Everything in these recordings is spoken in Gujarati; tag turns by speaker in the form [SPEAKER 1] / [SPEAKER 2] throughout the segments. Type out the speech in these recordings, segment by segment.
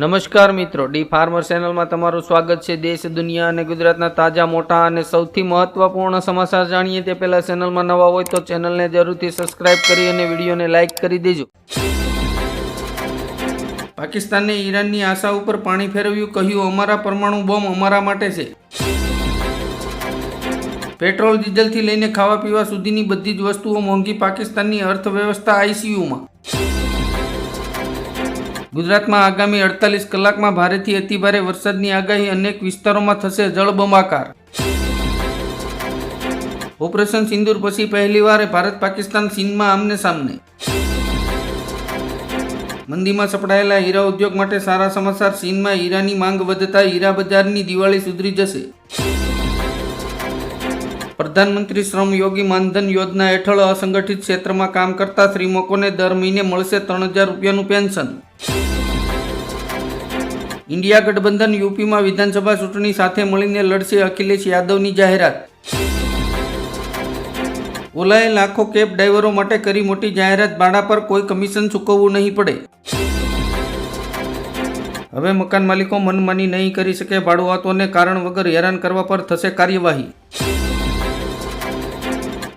[SPEAKER 1] નમસ્કાર મિત્રો, ડી ફાર્મર ચેનલમાં તમારું સ્વાગત છે. દેશ, દુનિયા અને ગુજરાતના તાજા, મોટા અને સૌથી મહત્વપૂર્ણ સમાચાર જાણીએ તે પહેલા ચેનલમાં નવા હોય તો ચેનલને જરૂરથી સબસ્ક્રાઇબ કરી અને વિડીયોને લાઇક કરી દેજો. પાકિસ્તાને ઈરાનની આશા ઉપર પાણી ફેરવ્યું, કહ્યું, અમારા પરમાણુ બોમ્બ અમારા માટે છે. પેટ્રોલ, ડીઝલથી લઈને ખાવા પીવા સુધીની બધી જ વસ્તુઓ મોંઘી પાકિસ્તાનની અર્થવ્યવસ્થા આઈસીયુમાં ગુજરાતમાં આગામી અડતાલીસ કલાકમાં ભારેથી અતિભારે વરસાદની આગાહી અનેક વિસ્તારોમાં થશે જળબંબાકાર. ઓપરેશન સિંદૂર પછી પહેલીવાર ભારત પાકિસ્તાન ચીનમાં આમને સામને. મંદીમાં સપડાયેલા હીરા ઉદ્યોગ માટે સારા સમાચાર ચીનમાં હીરાની માંગ વધતા હીરા બજારની દિવાળી સુધરી જશે. પ્રધાનમંત્રી શ્રમ યોગી માનધન યોજના હેઠળ અસંગઠિત ક્ષેત્રમાં કામ કરતા શ્રીમકોને દર મહિને મળશે ત્રણ હજાર રૂપિયાનું પેન્શન. ઇન્ડિયા ગઠબંધન યુપીમાં વિધાનસભા ચૂંટણી સાથે મળીને લડશે અખિલેશ યાદવની જાહેરાત. ઓલાએ લાખો કેબ ડ્રાઈવરો માટે કરી મોટી જાહેરાત, ભાડા પર કોઈ કમિશન ચૂકવવું નહીં પડે. હવે મકાન માલિકો મનમાની નહીં કરી શકે ભાડુઆતોને કારણ વગર હેરાન કરવા પર થશે કાર્યવાહી.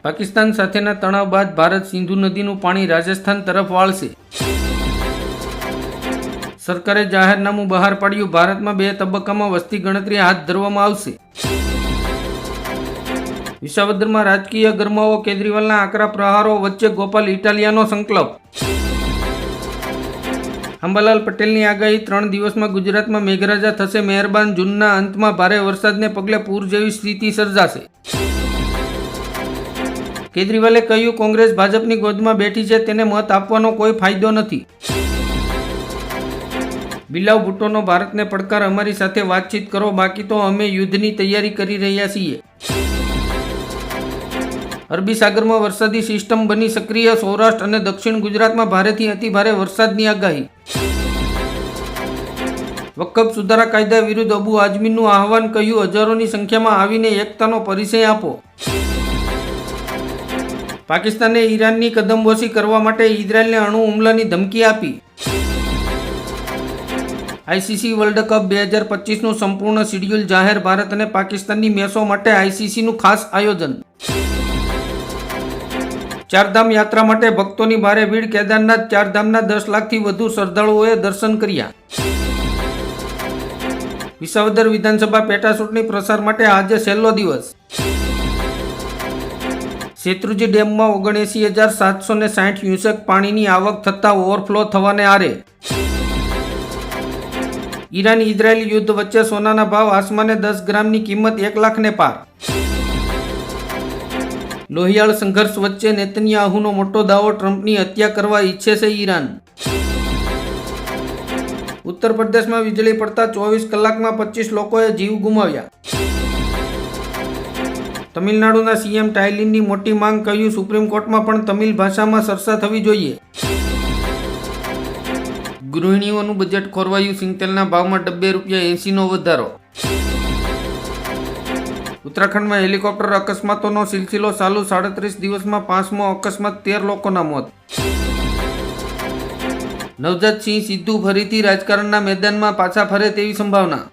[SPEAKER 1] પાકિસ્તાન સાથેના તણાવ બાદ ભારત સિંધુ નદીનું પાણી રાજસ્થાન તરફ વાળશે. સરકારે જાહેરનામું બહાર પાડ્યું. ભારતમાં બે તબક્કામાં વસ્તી ગણતરી હાથ ધરવામાં આવશે. વિસાવદરમાં રાજકીય ગરમાવો કેજરીવાલના આકરા પ્રહારો વચ્ચે ગોપાલ ઇટાલિયાનો સંકલ્પ. અંબાલાલ પટેલની આગાહી ત્રણ દિવસમાં ગુજરાતમાં મેઘરાજા થશે મહેરબાન. જૂનના અંતમાં ભારે વરસાદને પગલે પૂર જેવી સ્થિતિ સર્જાશે. કેજરીવાલે કહ્યું, કોંગ્રેસ ભાજપની ગોદમાં બેઠી છે, તેને મત આપવાનો કોઈ ફાયદો નથી. બિલાવ ભુટ્ટોનો ભારતને પડકાર અમારી સાથે વાતચીત કરો, બાકી તો અમે યુદ્ધની તૈયારી કરી રહ્યા છીએ. અરબી સાગરમાં વરસાદી સિસ્ટમ બની સક્રિય, સૌરાષ્ટ્ર અને દક્ષિણ ગુજરાતમાં ભારેથી અતિભારે વરસાદની આગાહી. વકફ સુધારા કાયદા વિરુદ્ધ અબુ આઝમીનું આહવાન કહ્યું, હજારોની સંખ્યામાં આવીને એકતાનો પરિચય આપો. પાકિસ્તાને ઈરાનની કદમબોસી કરવા માટે ઇઝરાયલને અણુ હુમલાની ધમકી આપી. આઈસીસી વર્લ્ડ કપ બે હજાર પચીસનું સંપૂર્ણ શિડ્યુલ જાહેર ભારત અને પાકિસ્તાનની મેચો માટે આઈસીસીનું ખાસ આયોજન. ચારધામ યાત્રા માટે ભક્તોની ભારે ભીડ. કેદારનાથ ચારધામના દસ લાખથી વધુ શ્રદ્ધાળુઓએ દર્શન કર્યા. વિસાવદર વિધાનસભા પેટા ચૂંટણી પ્રસાર માટે આજે છેલ્લો દિવસ. શેત્રુજી ડેમમાં ઓગણએંસી હજાર સાતસો ને સાઠ યુસેક પાણીની આવક થતાં ઓવરફ્લો થવાને આરે. ઈરાન ઇઝરાયેલ યુદ્ધ વચ્ચે સોનાના ભાવ આસમાને દસ ગ્રામની કિંમત એક લાખને પાર. લોહિયાળ સંઘર્ષ વચ્ચે નેતન્યાહુનો મોટો દાવો ટ્રમ્પની હત્યા કરવા ઈચ્છે છે ઈરાન. ઉત્તર પ્રદેશમાં વીજળી પડતા ચોવીસ કલાકમાં પચીસ લોકોએ જીવ ગુમાવ્યા. તમિલનાડુના સીએમ ટાઇલિનની મોટી માંગ કહ્યું, સુપ્રીમ કોર્ટમાં પણ તમિલ ભાષામાં ચર્ચા થવી જોઈએ. ગૃહિણીઓનું બજેટ ખોરવાયું, સિંગતેલના ભાવમાં ડબ્બે રૂપિયા એંસીનો વધારો. ઉત્તરાખંડમાં હેલિકોપ્ટર અકસ્માતોનો સિલસિલો ચાલુ, સાડત્રીસ દિવસમાં પાંચમો અકસ્માત, તેર લોકોના મોત. નવજાત સિંહ સિદ્ધુ ફરીથી રાજકારણના મેદાનમાં પાછા ફરે તેવી સંભાવના.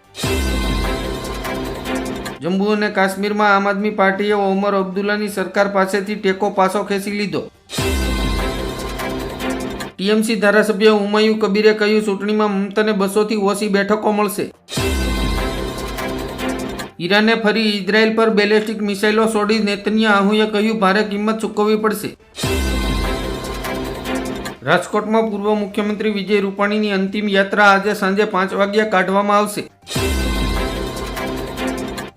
[SPEAKER 1] જમ્મુ અને કાશ્મીરમાં આમ આદમી પાર્ટીએ ઓમર અબ્દુલ્લાની સરકાર પાસેથી ટેકો પાછો ખેંચી લીધો. ટીએમસી ધારાસભ્ય હુમાયુ કબીરે કહ્યું, ચૂંટણીમાં મમતાને બસોથી ઓછી બેઠકો મળશે. ઈરાને ફરી ઇઝરાયલ પર બેલેસ્ટિક મિસાઇલો છોડી નેતન્યાહુએ કહ્યું, ભારે કિંમત ચૂકવવી પડશે. રાજકોટમાં પૂર્વ મુખ્યમંત્રી વિજય રૂપાણીની અંતિમ યાત્રા આજે સાંજે પાંચ વાગ્યા કાઢવામાં આવશે.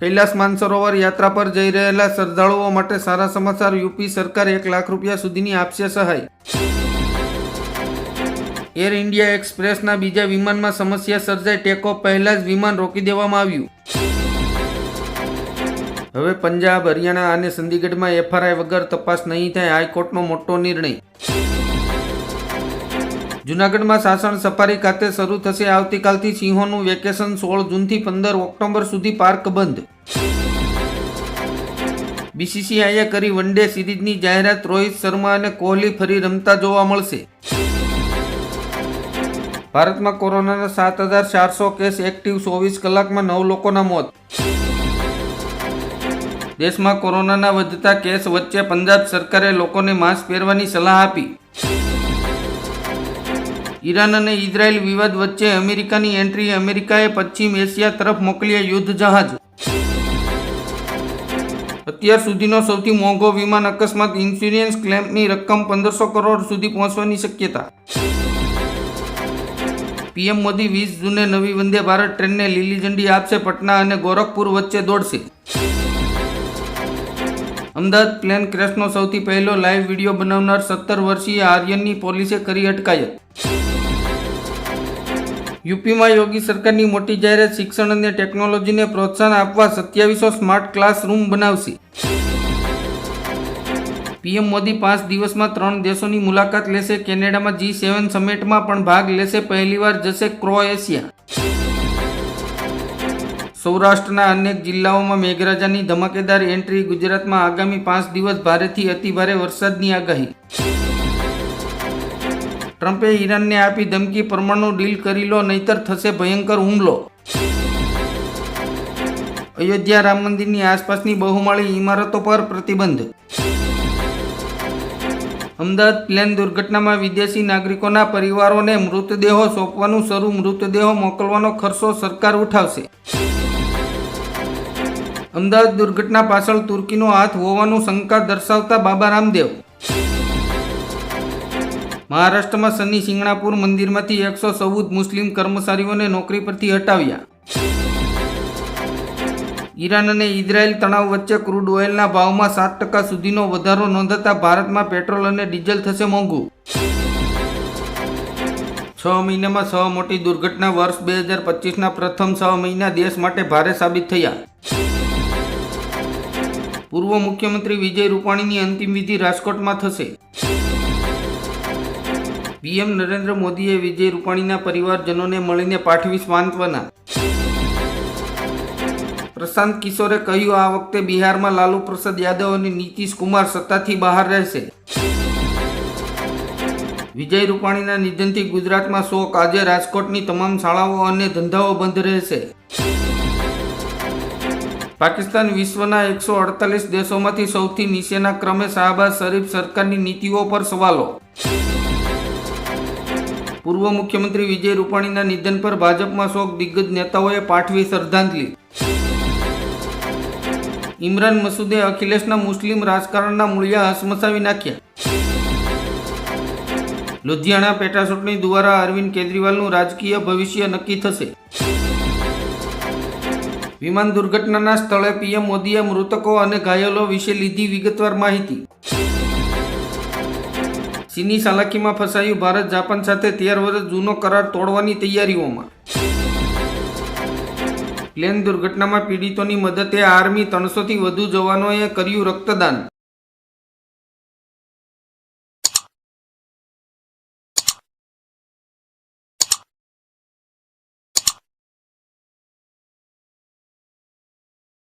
[SPEAKER 1] કૈલાસ માનસરોવર યાત્રા પર જઈ રહેલા શ્રદ્ધાળુઓ માટે સારા સમાચાર, યુપી સરકાર એક લાખ રૂપિયા સુધીની આપશે સહાય. એર ઇન્ડિયા એક્સપ્રેસના બીજા વિમાનમાં સમસ્યા સર્જાઈ ટેકઓફ પહેલા જ વિમાન રોકી દેવામાં આવ્યું. હવે પંજાબ, હરિયાણા અને ચંદીગઢમાં એફઆરઆઈ વગર તપાસ નહીં થાય, હાઈકોર્ટનો મોટો નિર્ણય. જૂનાગઢમાં સાસણ સફારી ખાતે શરૂ થશે આવતીકાલથી સિંહોનું વેકેશન સોળ જૂનથી પંદર ઓક્ટોબર સુધી પાર્ક બંધ. બીસીસીઆઈએ કરી વન ડે સિરીઝની જાહેરાત, રોહિત શર્મા અને કોહલી ફરી રમતા જોવા મળશે. ભારતમાં કોરોનાના સાત હજાર ચારસો કેસ એક્ટિવ, ચોવીસ કલાકમાં નવ લોકોના મોત. દેશમાં કોરોનાના વધતા કેસ વચ્ચે પંજાબ સરકારે લોકોને માસ્ક પહેરવાની સલાહ આપી. ઈરાન અને ઇઝરાયલ વિવાદ વચ્ચે અમેરિકાની એન્ટ્રી અમેરિકાએ પશ્ચિમ એશિયા તરફ મોકલ્યા યુદ્ધ જહાજ. અત્યાર સુધીનો સૌથી મોંઘો વિમાન અકસ્માત ઇન્સ્યોરન્સ ક્લેમની રકમ પંદરસો કરોડ સુધી પહોંચવાની શક્યતા. પીએમ મોદી વીસ જૂને નવી વંદે ભારત ટ્રેનને લીલી ઝંડી આપશે પટના અને ગોરખપુર વચ્ચે દોડશે. અમદાવાદ પ્લેન ક્રેશનો સૌથી પહેલો લાઈવ વીડિયો બનાવનાર સત્તર વર્ષીય આર્યનની પોલીસે કરી અટકાયત. યુપીમાં યોગી સરકારની મોટી જાહેરાત શિક્ષણ અને ટેકનોલોજીને પ્રોત્સાહન આપવા સત્યાવીસો સ્માર્ટ ક્લાસરૂમ બનાવશે. પીએમ મોદી પાંચ દિવસમાં ત્રણ દેશોની મુલાકાત લેશે. કેનેડામાં જી સેવન સમિટમાં પણ ભાગ લેશે. પહેલીવાર જશે ક્રોએશિયા. સૌરાષ્ટ્રના અનેક જિલ્લાઓમાં મેઘરાજાની ધમાકેદાર એન્ટ્રી. ગુજરાતમાં આગામી પાંચ દિવસ ભારેથી અતિભારે વરસાદની આગાહી. ટ્રમ્પે ઈરાનને આપી ધમકી પરમાણુ ડીલ કરી લો, નહીતર થશે ભયંકર હુમલો. અયોધ્યા રામ મંદિરની આસપાસની બહુમાળી ઇમારતો પર પ્રતિબંધ. અમદાવાદ પ્લેન દુર્ઘટનામાં વિદેશી નાગરિકોના પરિવારોને મૃતદેહો સોંપવાનું શરૂ, મૃતદેહો મોકલવાનો ખર્ચો સરકાર ઉઠાવશે. અમદાવાદ દુર્ઘટના પાછળ તુર્કીનો હાથ હોવાનું શંકા દર્શાવતા બાબા રામદેવ. મહારાષ્ટ્રમાં શનિ સિંગણાપુર મંદિરમાંથી એકસો ચૌદ મુસ્લિમ કર્મચારીઓને નોકરી પરથી હટાવ્યા. ઈરાન અને ઇઝરાયલ તણાવ વચ્ચે ક્રૂડ ઓઇલના ભાવમાં સાત ટકા સુધીનો વધારો નોંધાતા ભારતમાં પેટ્રોલ અને ડીઝલ થશે મોંઘું. છ મહિનામાં છ મોટી દુર્ઘટના વર્ષ બે હજાર પચીસના પ્રથમ છ મહિના દેશ માટે ભારે સાબિત થયા. પૂર્વ મુખ્યમંત્રી વિજય રૂપાણીની અંતિમ વિધિ રાજકોટમાં થશે. પીએમ નરેન્દ્ર મોદીએ વિજય રૂપાણીના પરિવારજનોને મળીને પાઠવી સાંત્વના પ્રશાંત કિશોરે કહ્યું, આ વખતે બિહારમાં લાલુ પ્રસાદ યાદવ અને નીતિશ કુમાર સત્તાથી બહાર રહેશે. વિજય રૂપાણીના નિધનથી ગુજરાતમાં શોક. આજે રાજકોટની તમામ શાળાઓ અને ધંધાઓ બંધ રહેશે. પાકિસ્તાન વિશ્વના એકસો અડતાલીસ દેશોમાંથી સૌથી નીચેના ક્રમે શાહબાઝ શરીફ સરકારની નીતિઓ પર સવાલો. પૂર્વ મુખ્યમંત્રી વિજય રૂપાણીના નિધન પર ભાજપમાં શોક. દિગ્ગજ નેતાઓએ પાઠવી શ્રદ્ધાંજલિ. ઇમરાન મસૂદે અખિલેશના મુસ્લિમ રાજકારણના મૂળિયા હસમસાવી નાખ્યા. લુધિયાણા પેટા ચૂંટણી દ્વારા અરવિંદ કેજરીવાલનું રાજકીય ભવિષ્ય નક્કી થશે. વિમાન દુર્ઘટનાના સ્થળે પીએમ મોદીએ મૃતકો અને ઘાયલો વિશે લીધી વિગતવાર માહિતી. ચીની સાલાકીમાં ફસાયું ભારત જાપાન સાથે તેર વર્ષ જૂનો કરાર તોડવાની તૈયારીઓમાં. પ્લેન દુર્ઘટનામાં પીડિતોની મદદે આર્મી ત્રણસોથી વધુ જવાનોએ કર્યું રક્તદાન.